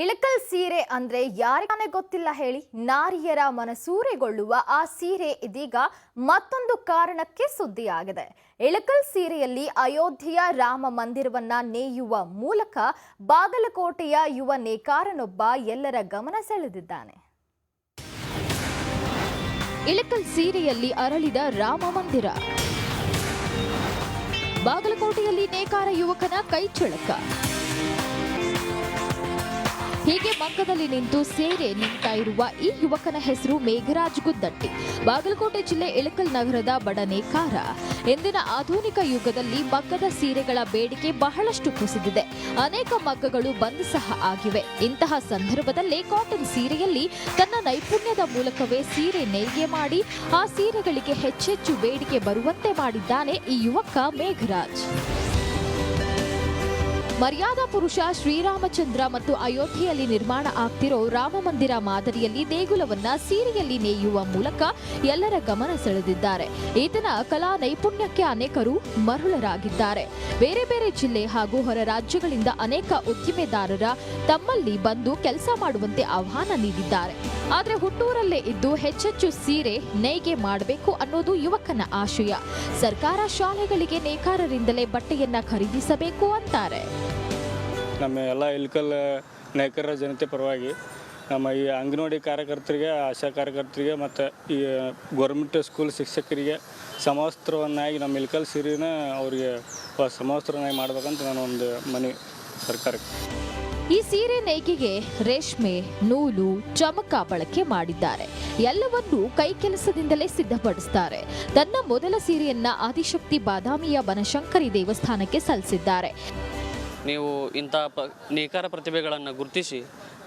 ಇಳಕಲ್ ಸೀರೆ ಅಂದ್ರೆ ಯಾರಿಗಾನೆ ಗೊತ್ತಿಲ್ಲ ಹೇಳಿ? ನಾರಿಯರ ಮನಸೂರೆಗೊಳ್ಳುವ ಆ ಸೀರೆ ಇದೀಗ ಮತ್ತೊಂದು ಕಾರಣಕ್ಕೆ ಸುದ್ದಿಯಾಗಿದೆ. ಇಳಕಲ್ ಸೀರೆಯಲ್ಲಿ ಅಯೋಧ್ಯೆಯ ರಾಮ ಮಂದಿರವನ್ನ ನೇಯುವ ಮೂಲಕ ಬಾಗಲಕೋಟೆಯ ಯುವ ನೇಕಾರನೊಬ್ಬ ಎಲ್ಲರ ಗಮನ ಸೆಳೆದಿದ್ದಾನೆ. ಇಳಕಲ್ ಸೀರೆಯಲ್ಲಿ ಅರಳಿದ ರಾಮ ಮಂದಿರ. ಬಾಗಲಕೋಟೆಯಲ್ಲಿ ನೇಕಾರ ಯುವಕನ ಕೈಚಳಕ ಹೀಗೆ ಮಗ್ಗದಲ್ಲಿ ನಿಂತು ಸೇರೆ ನಿಂತಾ ಇರುವ ಈ ಯುವಕನ ಹೆಸರು ಮೇಘರಾಜ್ ಗುದ್ದಟ್ಟಿ. ಬಾಗಲಕೋಟೆ ಜಿಲ್ಲೆ ಇಳಕಲ್ ನಗರದ ಬಡ ನೇಕಾರ ಇಂದಿನ ಆಧುನಿಕ ಯುಗದಲ್ಲಿ ಮಗ್ಗದ ಸೀರೆಗಳ ಬೇಡಿಕೆ ಬಹಳಷ್ಟು ಕುಸಿದಿದೆ. ಅನೇಕ ಮಗ್ಗಗಳು ಬಂದ್ ಸಹ ಆಗಿವೆ. ಇಂತಹ ಸಂದರ್ಭದಲ್ಲೇ ಕಾಟನ್ ಸೀರೆಯಲ್ಲಿ ತನ್ನ ನೈಪುಣ್ಯದ ಮೂಲಕವೇ ಸೀರೆ ನೇಯ್ಗೆ ಮಾಡಿ, ಆ ಸೀರೆಗಳಿಗೆ ಹೆಚ್ಚೆಚ್ಚು ಬೇಡಿಕೆ ಬರುವಂತೆ ಮಾಡಿದ್ದಾನೆ ಈ ಯುವಕ ಮೇಘರಾಜ್. ಮರ್ಯಾದಾ ಪುರುಷ ಶ್ರೀರಾಮಚಂದ್ರ ಮತ್ತು ಅಯೋಧ್ಯೆಯಲ್ಲಿ ನಿರ್ಮಾಣ ಆಗ್ತಿರೋ ರಾಮ ಮಂದಿರ ಮಾದರಿಯಲ್ಲಿ ದೇಗುಲವನ್ನ ಸೀರೆಯಲ್ಲಿ ನೇಯುವ ಮೂಲಕ ಎಲ್ಲರ ಗಮನ ಸೆಳೆದಿದ್ದಾರೆ. ಈತನ ಕಲಾ ನೈಪುಣ್ಯಕ್ಕೆ ಅನೇಕರು ಮರುಳರಾಗಿದ್ದಾರೆ. ಬೇರೆ ಬೇರೆ ಜಿಲ್ಲೆ ಹಾಗೂ ಹೊರ ರಾಜ್ಯಗಳಿಂದ ಅನೇಕ ಉದ್ದಿಮೆದಾರರ ತಮ್ಮಲ್ಲಿ ಬಂದು ಕೆಲಸ ಮಾಡುವಂತೆ ಆಹ್ವಾನ ನೀಡಿದ್ದಾರೆ. ಆದರೆ ಹುಟ್ಟೂರಲ್ಲೇ ಇದ್ದು ಹೆಚ್ಚೆಚ್ಚು ಸೀರೆ ನೇಯ್ಗೆ ಮಾಡಬೇಕು ಅನ್ನೋದು ಯುವಕನ ಆಶಯ. ಸರ್ಕಾರ ಶಾಲೆಗಳಿಗೆ ನೇಕಾರರಿಂದಲೇ ಬಟ್ಟೆಯನ್ನ ಖರೀದಿಸಬೇಕು ಅಂತಾರೆ. ನಮ್ಮ ಎಲ್ಲ ಇಲ್ಕಲ್ ನಾಯಕರ ಜನತೆ ಪರವಾಗಿ ನಮ್ಮ ಈ ಅಂಗನವಾಡಿ ಕಾರ್ಯಕರ್ತರಿಗೆ, ಆಶಾ ಕಾರ್ಯಕರ್ತರಿಗೆ ಮತ್ತು ಈ ಗೌರ್ಮೆಂಟ್ ಸ್ಕೂಲ್ ಶಿಕ್ಷಕರಿಗೆ ಸಮವಸ್ತ್ರವನ್ನಾಗಿ ನಮ್ಮ ಇಲ್ಕಲ್ ಸಿರಿನ ಅವರಿಗೆ ಸಮವಸ್ತ್ರವನ್ನಾಗಿ ಮಾಡ್ಬೇಕಂತ ನಾನು ಒಂದು ಮನವಿ ಸರ್ಕಾರಕ್ಕೆ. ಈ ಸೀರೆ ನೇಯ್ಗೆಗೆ ರೇಷ್ಮೆ, ನೂಲು, ಚಮಕ ಬಳಕೆ ಮಾಡಿದ್ದಾರೆ. ಎಲ್ಲವನ್ನೂ ಕೈ ಕೆಲಸದಿಂದಲೇ ಸಿದ್ಧಪಡಿಸುತ್ತಾರೆ ತನ್ನ ಮೊದಲ ಸೀರೆಯನ್ನ ಆದಿಶಕ್ತಿ ಬಾದಾಮಿಯ ಬನಶಂಕರಿ ದೇವಸ್ಥಾನಕ್ಕೆ ಸಲ್ಲಿಸಿದ್ದಾರೆ. ನೀವು ಇಂಥ ಪ ನೇಕಾರ ಪ್ರತಿಭೆಗಳನ್ನು ಗುರುತಿಸಿ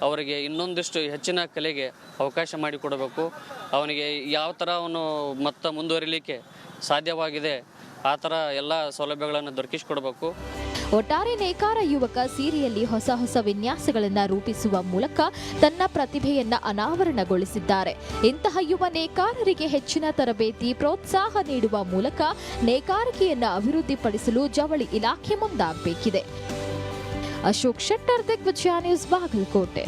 ಅವರಿಗೆ ಇನ್ನೊಂದಿಷ್ಟು ಹೆಚ್ಚಿನ ಕಲೆಗೆ ಅವಕಾಶ ಮಾಡಿಕೊಡಬೇಕು. ಅವನಿಗೆ ಯಾವ ಥರ ಅವನು ಮತ್ತ ಮುಂದುವರಿಲಿಕ್ಕೆ ಸಾಧ್ಯವಾಗಿದೆ, ಆ ಥರ ಎಲ್ಲ ಸೌಲಭ್ಯಗಳನ್ನು ದೊರಕಿಸಿಕೊಡಬೇಕು. ಒಟ್ಟಾರೆ ನೇಕಾರ ಯುವಕ ಸೀರೆಯಲ್ಲಿ ಹೊಸ ಹೊಸ ವಿನ್ಯಾಸಗಳನ್ನು ರೂಪಿಸುವ ಮೂಲಕ ತನ್ನ ಪ್ರತಿಭೆಯನ್ನು ಅನಾವರಣಗೊಳಿಸಿದ್ದಾರೆ. ಇಂತಹ ಯುವ ನೇಕಾರರಿಗೆ ಹೆಚ್ಚಿನ ತರಬೇತಿ, ಪ್ರೋತ್ಸಾಹ ನೀಡುವ ಮೂಲಕ ನೇಕಾರಿಕೆಯನ್ನು ಅಭಿವೃದ್ಧಿಪಡಿಸಲು ಜವಳಿ ಇಲಾಖೆ ಮುಂದಾಗಬೇಕಿದೆ. અશોક શેટ્ટર દિગ્વિજયા ન્યૂઝ બાગલકોટે